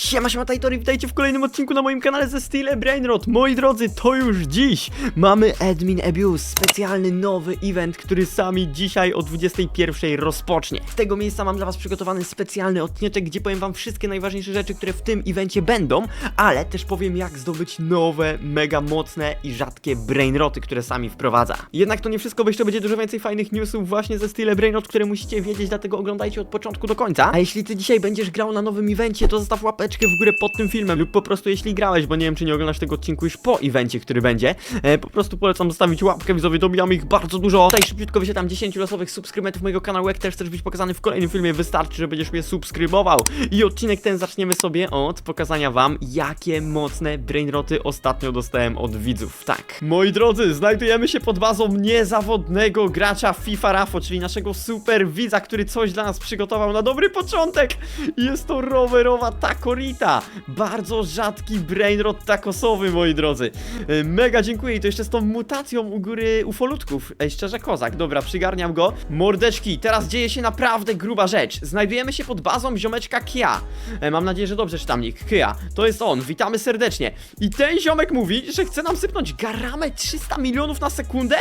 Siema, siema Tajtory, witajcie w kolejnym odcinku na moim kanale ze Style Brainrot. Moi drodzy, to już dziś mamy Admin Abuse, specjalny nowy event, który sami dzisiaj o 21 rozpocznie. Z tego miejsca mam dla was przygotowany specjalny odcinek, gdzie powiem wam wszystkie najważniejsze rzeczy, które w tym evencie będą, ale też powiem jak zdobyć nowe, mega mocne i rzadkie Brainroty, które sami wprowadza. Jednak to nie wszystko, bo jeszcze będzie dużo więcej fajnych newsów właśnie ze Style Brainrot, które musicie wiedzieć, dlatego oglądajcie od początku do końca. A jeśli ty dzisiaj będziesz grał na nowym evencie, to zostaw łapeczkę w górę pod tym filmem lub po prostu jeśli grałeś, bo nie wiem czy nie oglądasz tego odcinku już po evencie, który będzie. E, po prostu polecam zostawić łapkę, widzowie, dobijamy ich bardzo dużo. Tutaj szybciutko wyświetlam 10 losowych subskrybentów mojego kanału, jak też chcesz być pokazany w kolejnym filmie, wystarczy, że będziesz mnie subskrybował. I odcinek ten zaczniemy sobie od pokazania wam, jakie mocne brainroty ostatnio dostałem od widzów. Tak. Moi drodzy, znajdujemy się pod bazą niezawodnego gracza FIFA Rafo, czyli naszego super widza, który coś dla nas przygotował na dobry początek. Jest to rowerowa takorita. Bardzo rzadki brainrot takosowy, moi drodzy. E, Mega dziękuję i to jeszcze z tą mutacją u góry ufolutków. Ej, szczerze kozak, dobra, przygarniam go. Mordeczki, teraz dzieje się naprawdę gruba rzecz. Znajdujemy się pod bazą ziomeczka Kia. E, Mam nadzieję, że dobrze czytam nick. Kia, to jest on, witamy serdecznie. I ten ziomek mówi, że chce nam sypnąć garamę 300 milionów na sekundę?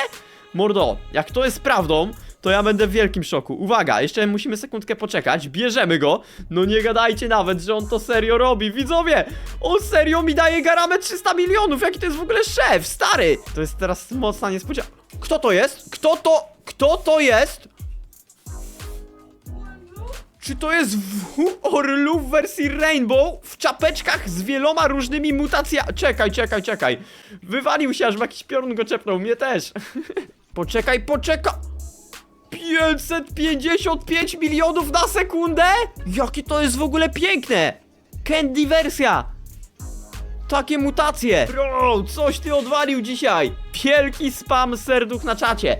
Mordo, jak to jest prawdą, to ja będę w wielkim szoku. Uwaga, jeszcze musimy sekundkę poczekać. Bierzemy go. No nie gadajcie nawet, że on to serio robi. Widzowie, on serio mi daje garamę 300 milionów. Jaki to jest w ogóle szef, stary. To jest teraz mocna niespodzianka. Kto to jest? Kto to? Kto to jest? Czy to jest w Orlu w wersji Rainbow w czapeczkach z wieloma różnymi mutacjami? Czekaj, czekaj, czekaj. Wywalił się, aż w jakiś piorun go czepnął, mnie też. poczekaj, poczekaj. 555 milionów na sekundę? Jakie to jest w ogóle piękne! Candy wersja! Takie mutacje! Bro, coś ty odwalił dzisiaj! Wielki spam serduch na czacie!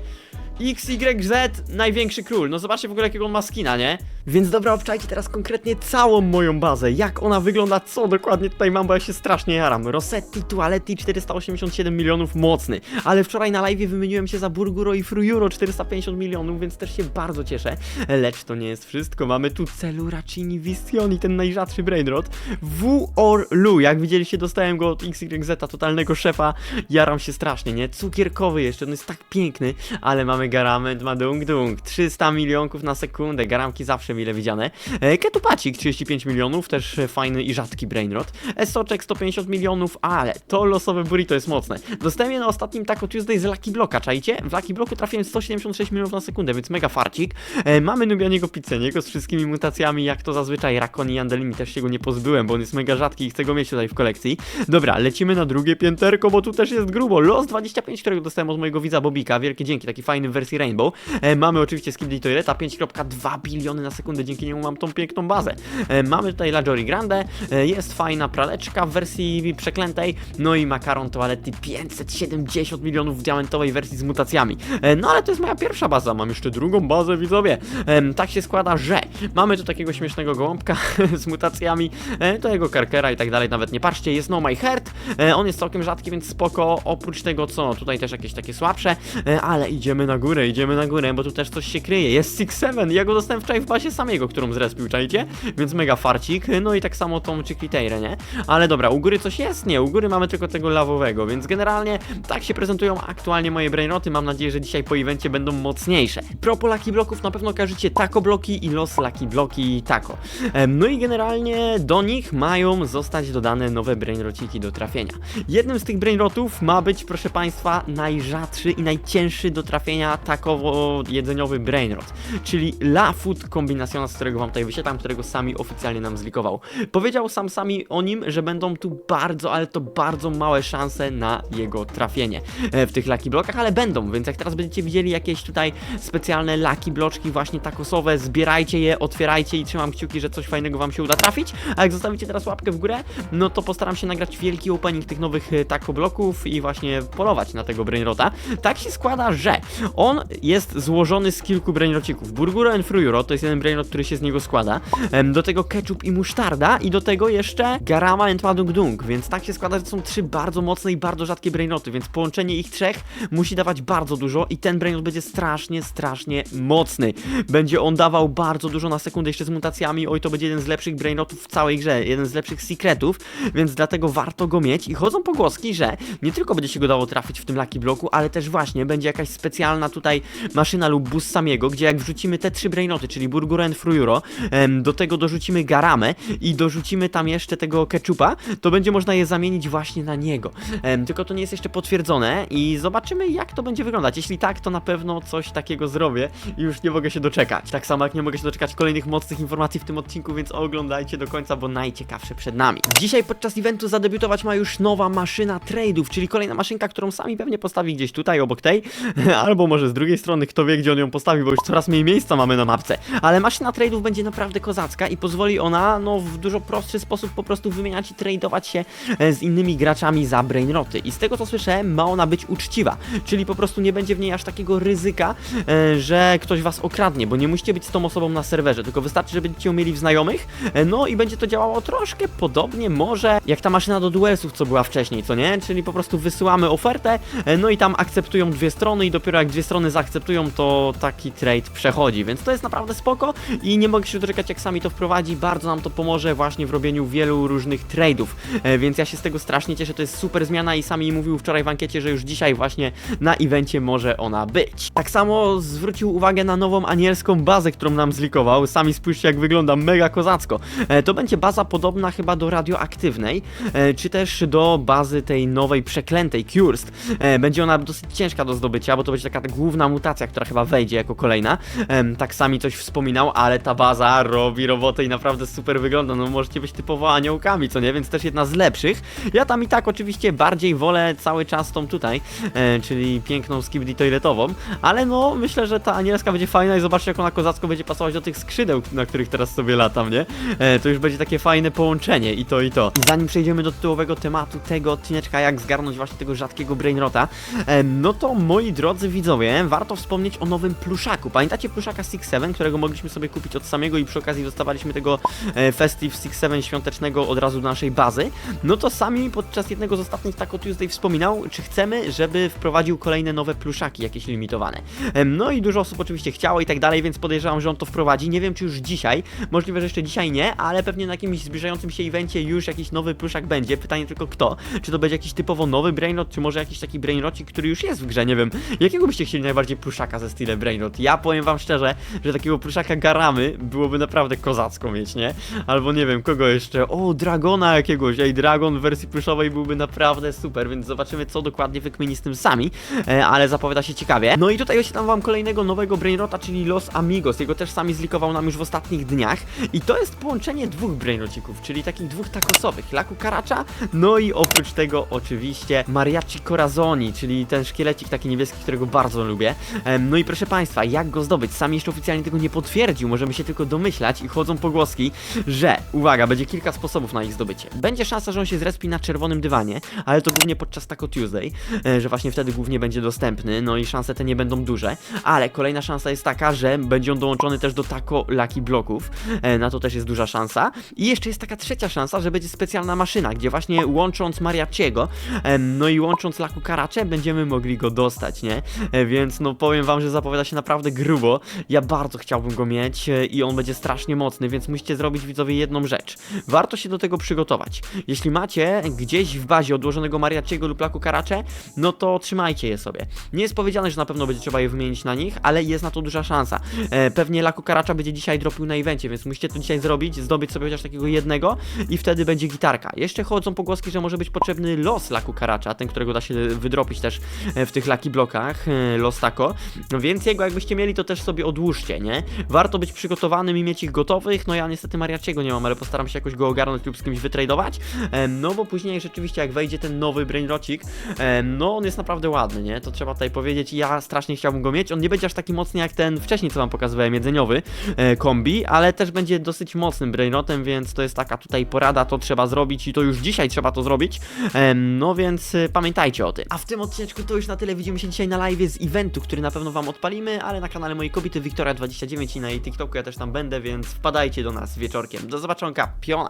XYZ, największy król. No zobaczcie w ogóle jakiego on ma skina, nie? Więc dobra, obczajcie teraz konkretnie całą moją bazę. Jak ona wygląda, co dokładnie tutaj mam, bo ja się strasznie jaram. Rossetti, Toaletti, 487 milionów, mocny. Ale wczoraj na live wymieniłem się za Burguro i Frujuro, 450 milionów, więc też się bardzo cieszę. Lecz to nie jest wszystko. Mamy tu Celuracini Visioni, ten najrzadszy brainrot. W or Lu, jak widzieliście, dostałem go od XYZ, totalnego szefa. Jaram się strasznie, nie? Cukierkowy jeszcze, no jest tak piękny, ale mamy garament, ma dung dung. 300 milionków na sekundę, garamki zawsze mile widziane. E, Ketupacik 35 milionów, też fajny i rzadki brainrot. Soczek 150 milionów, ale to losowe burrito jest mocne. Dostałem je na ostatnim Taco Tuesday z Lucky Blocka, czajcie? W Lucky Blocku trafiłem 176 milionów na sekundę, więc mega farcik. E, mamy Nubianiego Pizzeniego z wszystkimi mutacjami, jak to zazwyczaj. Rakoni i Andelini też się go nie pozbyłem, bo on jest mega rzadki i chcę go mieć tutaj w kolekcji. Dobra, lecimy na drugie pięterko, bo tu też jest grubo. Los 25, którego dostałem od mojego widza Bobika. Wielkie dzięki, taki fajny w wersji Rainbow. E, mamy oczywiście Skibidi Toileta, 5.2 biliony na sekundę, dzięki niemu mam tą piękną bazę. E, mamy tutaj La Jory Grande, e, jest fajna praleczka w wersji przeklętej, no i makaron toalety 570 milionów w diamentowej wersji z mutacjami. E, no ale to jest moja pierwsza baza, mam jeszcze drugą bazę, widzowie. E, tak się składa, że mamy tu takiego śmiesznego gołąbka z mutacjami, e, to jego karkera i tak dalej, nawet nie patrzcie, jest No My Heart, e, on jest całkiem rzadki, więc spoko, oprócz tego co, tutaj też jakieś takie słabsze, e, ale idziemy na górę, idziemy na górę, bo tu też coś się kryje, jest Six Seven, ja go dostałem wczoraj w bazie samego, którą zrespił, czajcie? Więc mega farcik, no i tak samo tą Chiquitejrę, nie? Ale dobra, u góry coś jest? Nie, u góry mamy tylko tego lawowego, więc generalnie tak się prezentują aktualnie moje brainroty, mam nadzieję, że dzisiaj po evencie będą mocniejsze. Propo Lucky Bloków na pewno kojarzycie Taco Bloki i Los Lucky Bloki i Taco. No i generalnie do nich mają zostać dodane nowe brainrociki do trafienia. Jednym z tych brainrotów ma być, proszę Państwa, najrzadszy i najcięższy do trafienia takowo-jedzeniowy brainrot, czyli La Food Combinaciona, z którego Wam tutaj wyświetlam, którego sami oficjalnie nam zlikował. Powiedział sam sami o nim, że będą tu bardzo, ale to bardzo małe szanse na jego trafienie e, w tych Lucky Blockach, ale będą, więc jak teraz będziecie widzieli jakieś tutaj specjalne Lucky Bloczki właśnie takosowe, zbierajcie je, otwierajcie i trzymam kciuki, że coś fajnego Wam się uda trafić, a jak zostawicie teraz łapkę w górę, no to postaram się nagrać wielki opening tych nowych e, taco bloków i właśnie polować na tego brainrota. Tak się składa, że on jest złożony z kilku brainrocików. Burguro and Frujuro to jest jeden brainrot który się z niego składa. Do tego ketchup i musztarda i do tego jeszcze Garama and Madung Dung, więc tak się składa, że to są trzy bardzo mocne i bardzo rzadkie brainroty, więc połączenie ich trzech musi dawać bardzo dużo i ten brainrot będzie strasznie, strasznie mocny. Będzie on dawał bardzo dużo na sekundę jeszcze z mutacjami, oj to będzie jeden z lepszych brainrotów w całej grze, jeden z lepszych secretów, więc dlatego warto go mieć i chodzą pogłoski, że nie tylko będzie się go dało trafić w tym Lucky Bloku, ale też właśnie będzie jakaś specjalna tutaj maszyna lub bus samiego, gdzie jak wrzucimy te trzy brainoty, czyli Burguro and Frujuro, do tego dorzucimy garamę i dorzucimy tam jeszcze tego ketchupa, to będzie można je zamienić właśnie na niego. Tylko to nie jest jeszcze potwierdzone i zobaczymy jak to będzie wyglądać. Jeśli tak, to na pewno coś takiego zrobię i już nie mogę się doczekać. Tak samo jak nie mogę się doczekać kolejnych mocnych informacji w tym odcinku, więc oglądajcie do końca, bo najciekawsze przed nami. Dzisiaj podczas eventu zadebiutować ma już nowa maszyna trade'ów, czyli kolejna maszynka, którą sami pewnie postawi gdzieś tutaj obok tej, albo może z drugiej strony, kto wie gdzie on ją postawi, bo już coraz mniej miejsca mamy na mapce. Ale maszyna trade'ów będzie naprawdę kozacka i pozwoli ona, no w dużo prostszy sposób po prostu wymieniać i tradeować się e, z innymi graczami za brainroty. I z tego co słyszę, ma ona być uczciwa, czyli po prostu nie będzie w niej aż takiego ryzyka, e, że ktoś was okradnie, bo nie musicie być z tą osobą na serwerze, tylko wystarczy, że będziecie ją mieli w znajomych, e, no i będzie to działało troszkę podobnie może jak ta maszyna do duelsów, co była wcześniej, co nie? Czyli po prostu wysyłamy ofertę, no i tam akceptują dwie strony i dopiero jak dwie strony zaakceptują, to taki trade przechodzi, więc to jest naprawdę spoko i nie mogę się doczekać jak sami to wprowadzi, bardzo nam to pomoże właśnie w robieniu wielu różnych trade'ów, e, więc ja się z tego strasznie cieszę, to jest super zmiana i sami mówił wczoraj w ankiecie, że już dzisiaj właśnie na evencie może ona być. Tak samo zwrócił uwagę na nową anielską bazę, którą nam zlikował, sami spójrzcie jak wygląda, mega kozacko. E, to będzie baza podobna chyba do radioaktywnej, e, czy też do bazy tej nowej przeklętej Cursed. Będzie ona dosyć ciężka do zdobycia, bo to będzie taka główna mutacja, która chyba wejdzie jako kolejna. Tak sami coś wspominał, ale ta baza robi robotę i naprawdę super wygląda. No możecie być typowo aniołkami, co nie? Więc też jedna z lepszych. Ja tam i tak oczywiście bardziej wolę cały czas tą tutaj, e, czyli piękną skibidi toiletową, ale no myślę, że ta anielska będzie fajna i zobaczcie jak ona kozacko będzie pasować do tych skrzydeł, na których teraz sobie latam, nie? E, to już będzie takie fajne połączenie i to i to. Zanim przejdziemy do tytułowego tematu tego odcineczka, jak zgarnąć właśnie tego rzadkiego brainrota, e, no to moi drodzy widzowie, warto wspomnieć o nowym pluszaku. Pamiętacie pluszaka Six Seven, którego mogliśmy sobie kupić od samego i przy okazji dostawaliśmy tego e, Festive Six Seven świątecznego od razu do naszej bazy? No to sami podczas jednego z ostatnich Taco Tuesday wspominał, czy chcemy, żeby wprowadził kolejne nowe pluszaki, jakieś limitowane. Em, No i dużo osób oczywiście chciało i tak dalej, więc podejrzewam, że on to wprowadzi. Nie wiem, czy już dzisiaj, możliwe, że jeszcze dzisiaj nie, ale pewnie na jakimś zbliżającym się evencie już jakiś nowy pluszak będzie. Pytanie tylko kto? Czy to będzie jakiś typowo nowy brainrot, czy może jakiś taki brainrocik, który już jest w grze, nie wiem. Jakiego byście chcieli najbardziej pluszaka ze stylem brainrot? Ja powiem wam szczerze, że takiego pluszaka Garamy byłoby naprawdę kozacko mieć, nie? Albo nie wiem, kogo jeszcze? O, Dragona jakiegoś. Ej, Dragon w wersji pluszowej byłby naprawdę super, więc zobaczymy, co dokładnie wykmini z tym sami, e, ale zapowiada się ciekawie. No i tutaj oświetlam wam kolejnego nowego brainrota, czyli Los Amigos. Jego też sami zlikował nam już w ostatnich dniach. I to jest połączenie dwóch brainrocików, czyli takich dwóch takosowych. Laku Karacza, no i oprócz tego oczywiście Mariachi Corazoni, czyli ten szkielecik taki niebieski, którego bardzo lubię. Em, no i proszę państwa, jak go zdobyć? Sam jeszcze oficjalnie tego nie potwierdził, możemy się tylko domyślać i chodzą pogłoski, że, uwaga, będzie kilka sposobów na ich zdobycie. Będzie szansa, że on się zrespi na czerwonym dywanie, ale to głównie podczas Taco Tuesday, e, że właśnie wtedy głównie będzie dostępny, no i szanse te nie będą duże, ale kolejna szansa jest taka, że będzie on dołączony też do Taco Lucky Bloków, e, na to też jest duża szansa. I jeszcze jest taka trzecia szansa, że będzie specjalna maszyna, gdzie właśnie łącząc Mariaciego, no i łącząc Laku Karacze, będziemy mogli go dostać, nie? Więc no powiem wam, że zapowiada się naprawdę grubo. Ja bardzo chciałbym go mieć e, i on będzie strasznie mocny, więc musicie zrobić widzowie jedną rzecz. Warto się do tego przygotować. Jeśli macie gdzieś w bazie odłożonego Mariaciego lub Laku Karacze, no to trzymajcie je sobie. Nie jest powiedziane, że na pewno będzie trzeba je wymienić na nich, ale jest na to duża szansa. E, pewnie Laku Karacza będzie dzisiaj dropił na evencie, więc musicie to dzisiaj zrobić, zdobyć sobie chociaż takiego jednego i wtedy będzie gitarka. Jeszcze chodzą pogłoski, że może być potrzebny los Laku Karacza, ten, którego da się wydropić też e, w tych Lucky Blokach, los no więc jego jakbyście mieli, to też sobie odłóżcie, nie? Warto być przygotowanym i mieć ich gotowych, no ja niestety Mariaciego nie mam, ale postaram się jakoś go ogarnąć lub z kimś wytradować, no bo później rzeczywiście jak wejdzie ten nowy brainrocik, no on jest naprawdę ładny, nie? To trzeba tutaj powiedzieć, ja strasznie chciałbym go mieć, on nie będzie aż taki mocny jak ten wcześniej, co wam pokazywałem, jedzeniowy e, kombi, ale też będzie dosyć mocnym brainrotem, więc to jest taka tutaj porada, to trzeba zrobić i to już dzisiaj trzeba to zrobić, no więc e, pamiętajcie o tym. A w tym odcineczku to już na tyle, widzimy się dzisiaj na live z eventu, który na pewno wam odpalimy, ale na kanale mojej kobiety Wiktoria29 i na jej TikToku ja też tam będę, więc wpadajcie do nas wieczorkiem. Do zobaczonka, piona!